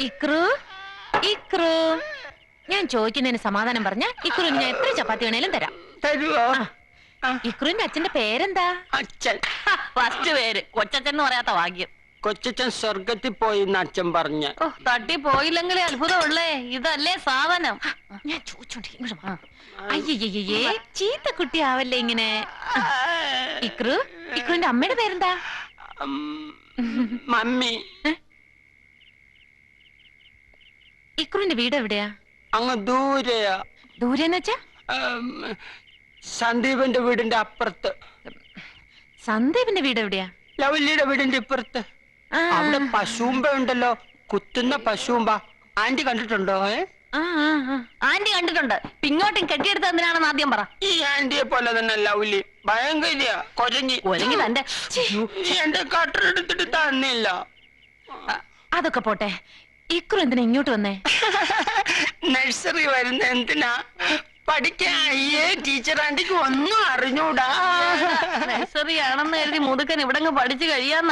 ഇക്രു ഇക്രു. ഞാൻ ചോദിക്കുന്നതിന് സമാധാനം പറഞ്ഞ ഇക്രു ഞാൻ എത്ര ചപ്പാത്തി വേണേലും തരാം. തരുവോ? ഇക്രുവിന്റെ അച്ഛന്റെ പേരെന്താ? അച്ഛൻ. ഫസ്റ്റ് പേര്. കൊച്ചച്ഛൻ എന്ന് പറയാത്ത ഭാഗ്യം. കൊച്ചച്ഛൻ സ്വർഗത്തിൽ പോയി അച്ഛൻ പറഞ്ഞ. തട്ടി പോയില്ലെങ്കിലേ അത്ഭുതമുള്ളേ. ഇതല്ലേ സാധനം. ഞാൻ അയ്യേ ചീത്ത കുട്ടിയാവല്ലേ ഇങ്ങനെ? ഇക്രു ഇക്രുവിന്റെ അമ്മയുടെ പേരെന്താ? മമ്മി. ഇക്രുവിന്റെ വീട് എവിടെയാ? അങ്ങ് ദൂരെയാ. ദൂരെന്ന് വെച്ചാ? സന്ദീപിന്റെ വീടിന്റെ അപ്പുറത്ത്. സന്ദീപിന്റെ വീട് എവിടെയാ? ലവല്ലിയുടെ വീടിന്റെ ഇപ്പുറത്ത്. അവിടെ പശുമ്പ ഉണ്ടല്ലോ. കുത്തുന്ന പശുമ്പ ആന്റി കണ്ടിട്ടുണ്ടോ? ഏ. ആന്റി കണ്ടിട്ടുണ്ട്. പിങ്ങോട്ടും കെട്ടിയെടുത്ത് എന്തിനാണെന്ന് ആദ്യം പറ. ഈ ആന്റിയെ പോലെ തന്നെ ലവ്ലി. ഭയങ്കര കൊരങ്ങി. കൊരങ്ങി തന്റെ. എന്റെ കട്ടറെടുത്തിട്ട് തന്നില്ല. അതൊക്കെ പോട്ടെ. ഇക്രു എന്തിനാ ഇങ്ങോട്ട് വന്നേ? നഴ്സറി വരുന്ന എന്തിനാ? പഠിക്കാൻ അയ്യേ ടീച്ചർ ആന്റിക്ക് ഒന്നും അറിഞ്ഞൂടാ. നഴ്സറി ആണെന്ന് കരുതി മുതുക്കൻ ഇവിടെ പഠിച്ചു കഴിയാൻ